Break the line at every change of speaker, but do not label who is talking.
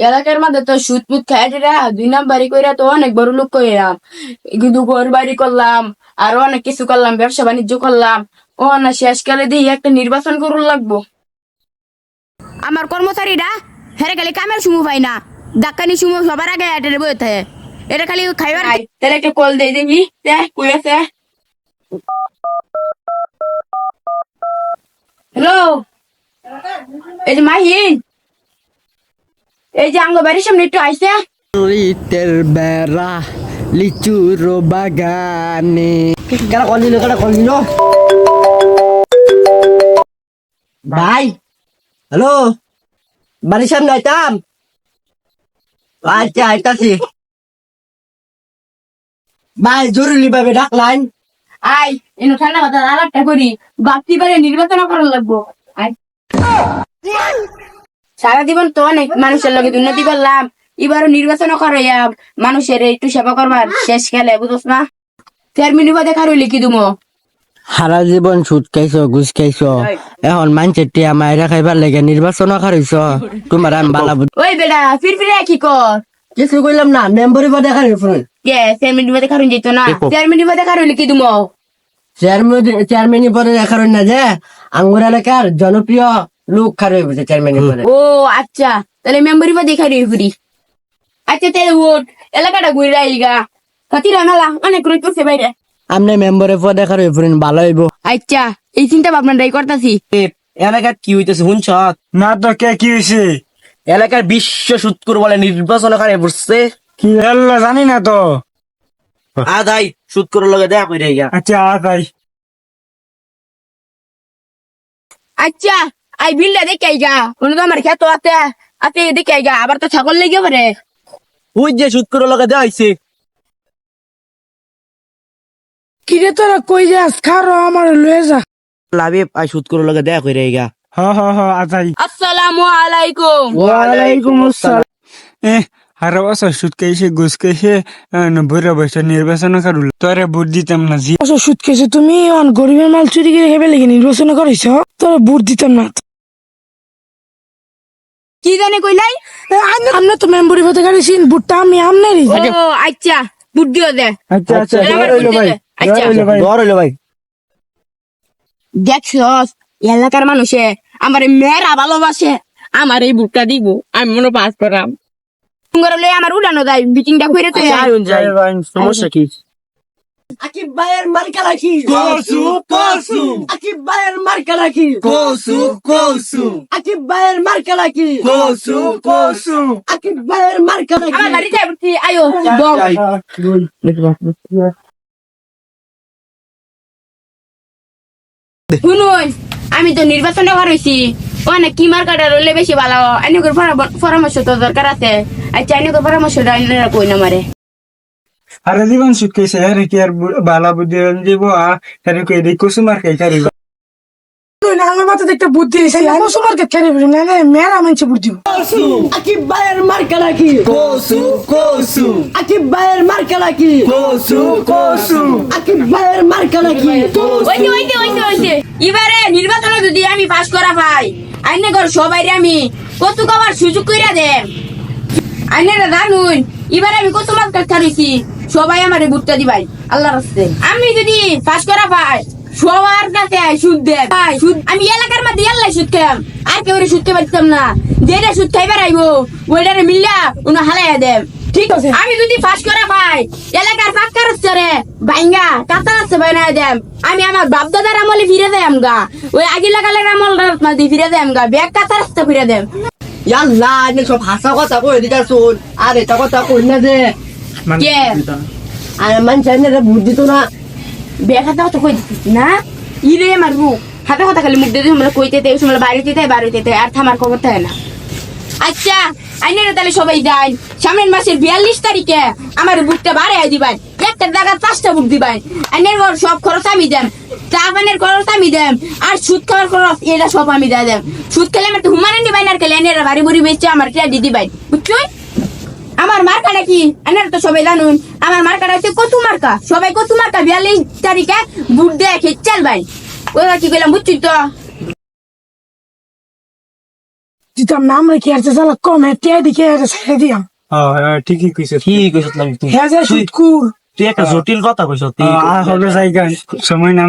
এলাকার মধ্যে তো সুদ পুত খাইরা দুই নাম্বারি কইরা তো অনেক বড় লোক কইরাম কিন্তু ঘর বাড়ি করলাম আরও অনেক কিছু করলাম ব্যবসা বাণিজ্য করলাম। ও না শেষকালে দিয়ে একটা নির্বাচন করুন লাগবো।
আমার কর্মচারীরা হেরে খালি কামের সুমু পাই না। ডাক্কানি সুমু সবার আগে হেঁটে বয়ে থাকে এটা খালি খাইবার
তাহলে একটা কল দিয়ে দিবি। দেখ কই আছে? হ্যালো এই যে মাহিন? এই যে আঙ্গ বাড়ির সামনে একটু আইসে।
ইটের বেড়া লিচুর বাগানে। কেন কল দিল কেন কল দিল? ভাই হ্যালো? বাড়ির সামনে আইতাম? আচ্ছা আইতাছি। ভাই জরুরি ভাবে ডাকলাইন।
আই এনে ঠান্ডা কথা আলাপটা করি। বাপতি বারে নির্বাচন করার লাগবো। আই। সারা জীবন তো অনেক মানুষের লগে উন্নতি করলাম। এবারও নির্বাচন করাইয়া মানুষের একটু সেবা করবার শেষ খেলে বুঝছ না? চেয়ারম্যান বা দেখা রইলি কি দুমো?
সারা জীবন সুদ খাইছ ঘুষ খাইছ এখন মানুষের টিয়া মায়েরা খাইবার লেগে নির্বাচন খারিছ তোমার আমি বালা
ওই বেটা ফির ফিরে কি কর।
কিছু কইলাম না মেম্বরি বা দেখা ফোন।
কে? চেয়ারম্যান বা দেখা রইন যেত না? চেয়ারম্যান বা দেখা রইলি কি দুমো?
চেয়ারম্যান চেয়ারম্যানই পরে দেখা না যে আঙ্গুর এলাকার জনপ্রিয় লোক খারাপ হয়েছে চেয়ারম্যানই পরে
ও আচ্ছা। তাহলে মেম্বারি বা দেখা রই ফুরি আচ্ছা তাহলে ওট এলাকাটা ঘুরে আইগা কাতিরা মেলা অনেক রই করছে বাইরে।
আপনি মেম্বরে পরে দেখা রয়ে পড়েন ভালো হইব।
আচ্ছা এই চিন্তা ভাবনাটাই করতেছি।
এলাকার কি হইতেছে শুনছ?
না তো কে কি হয়েছে
এলাকার বিশ্ব সুৎকুর বলে নির্বাচন ওখানে বসছে
কি আল্লাহ জানি না তো।
আদাই সুৎকুর লগে দেখা করে গা
আচ্ছা আতাই
আচ্ছা আই বিলটা দেখে আইগা উনি তো আমার খেতো আছে আছে দেখে আইগা আবার তো ছাগল লেগে পারে
ওই যে সুৎকুর লগে দেওয়া হয়েছে
কিরে তোরা কই যাস? খারো আমার লয়ে যা।
লাভে আই সুৎকুর লগে দেখা করে গা
হ হ হ আতাই
আসসালামু আলাইকুম।
ওয়ালাইকুম আসসালাম। এ হারা বছর সুদ খাইছে ঘুষ খাইছে বুড়া বছর নির্বাচন করল। তোরে ভোট দিতাম না জি।
অবশ্য সুদ খেয়েছে তুমি অন গরিবের মাল চুরি করে হেবে লেগে নির্বাচন করেছ তোরা ভোট দিতাম না।
কি জানে কইলাই?
আমরা তো মেম্বরি হতে গাড়িছি ভোটটা আমি আমনেরই
ও আচ্ছা বুদ্ধিও দে।
আচ্ছা আচ্ছা
এবার
হইল ভাই
আচ্ছা।
হইল ভাই।
দর হইল ভাই।
দেখছস এলাকার মানুষে আমার মেয়েরা ভালোবাসে আমার এই বুকটা দিব আমি মনে পাস করাম। তোমার আমার উড়ানো যায় মিটিংটা করে তো
আয়ুন যাই
ভাই
সমস্যা কি?
আকিব ভাইয়ের মার্কা রাখি।
কসু কসু।
আকিব ভাইয়ের মার্কা রাখি।
কসু কসু।
আকিব ভাইয়ের মার্কা রাখি।
কসু কসু।
আকিব ভাইয়ের মার্কা রাখি।
আমার বাড়িতে উঠছি আয়ো বল শুনুন আমি তো নির্বাচনে করেছি অনেক কি মার্কাটা রইলে বেশি ভালো আইনকের পরামর্শ তো দরকার আছে। আচ্ছা আইনকের পরামর্শটা কই না মারে
হারা জীবন কি আর বু- বালা বুদ্ধি দিব আ হারে কই দেই কুসুমার খাই খারি
আমার মাথাতে একটা বুদ্ধি এসে আমি সুমার্কে খেলে না না মেয়েরা মানছে বুদ্ধি।
মার্কা
কসু কসু।
আকিব ভাইয়ের মার্কা রাখি
কসু কসু।
আকিব ভাইয়ের মার্কা রাখি
ওইতে ওইতে ওইতে ওইতে এবারে নির্বাচনে যদি আমি পাস করা পাই আইনে ঘর সবাই আমি কত কবার সুযোগ কইরা দে আইনেরা জানুন এবারে আমি কত কাজ খারিছি সবাই আমারে বুটটা দিবাই আল্লাহ রাস্তে। আমি যদি পাস করা পাই সবার কাছে সুদ দে। ভাই সুদ আমি এলাকার মধ্যে আল্লাহ সুদ খাম আর কেউ সুদ খাই পারতাম না। যেটা সুদ খাইবার আইবো ওইটারে মিল্লা উনি হালাইয়া দেব ঠিক আছে। আমি যদি পাস করা পাই এলাকার পাক্কা রাস্তারে বাইঙ্গা কাঁচা রাস্তা বানাই দেম। আমি আমার বাপ দাদার আমলে ফিরে দেম গা। ওই আগে লাগালের আমল মাঝে ফিরে দেম গা। ব্যাগ কাঁচা রাস্তা ফিরে দেম।
ইয়াল্লা সব হাসা কথা কই দিতা শুন আর এটা কথা কই না যে আর মানুষ এনে ভোট দিত না
হাতে কথা কই না? ইরে মারবো। হাতে কথা খালি মুখ দিয়ে আমরা কইতে তে সময় বাড়িতে তে বাড়িতে তে আর থামার খবর থাকে না। আচ্ছা আইনের তাহলে সবাই যাই। সামনের মাসের বিয়াল্লিশ তারিখে আমার বুকটা বাড়াই দিবেন একটা পাঁচটা বুক দিবেন আইনের সব খরচ আমি দেন চা পানের খরচ আমি দেন আর সুদ খাওয়ার খরচ এটা সব আমি দিয়ে দেন সুদ খেলে আমার তো হুমানে দিবেন আর খেলে এনের বাড়ি বুড়ি বেচে আমার ক্রেডি দিবেন বুঝছ আমার মার্কাটা কি আনার তো সবাই জানুন আমার মার্কাটা হচ্ছে কতু মার্কা। সবাই কতু মার্কা বিয়াল্লিশ তারিখে বুট দেখে চাল ভাই। ওরা কি করলাম বুঝছি তো?
দিতাম না আমরা কি আর চালা কম হ্যাঁ টিয়া দিকে ছেড়ে দিয়াম
হ্যাঁ ঠিকই কইছো।
কি কইছ তুমি। তুই
হ্যাঁ যে সুৎকুর।
তুই একটা জটিল কথা কইছ তুই
সময় না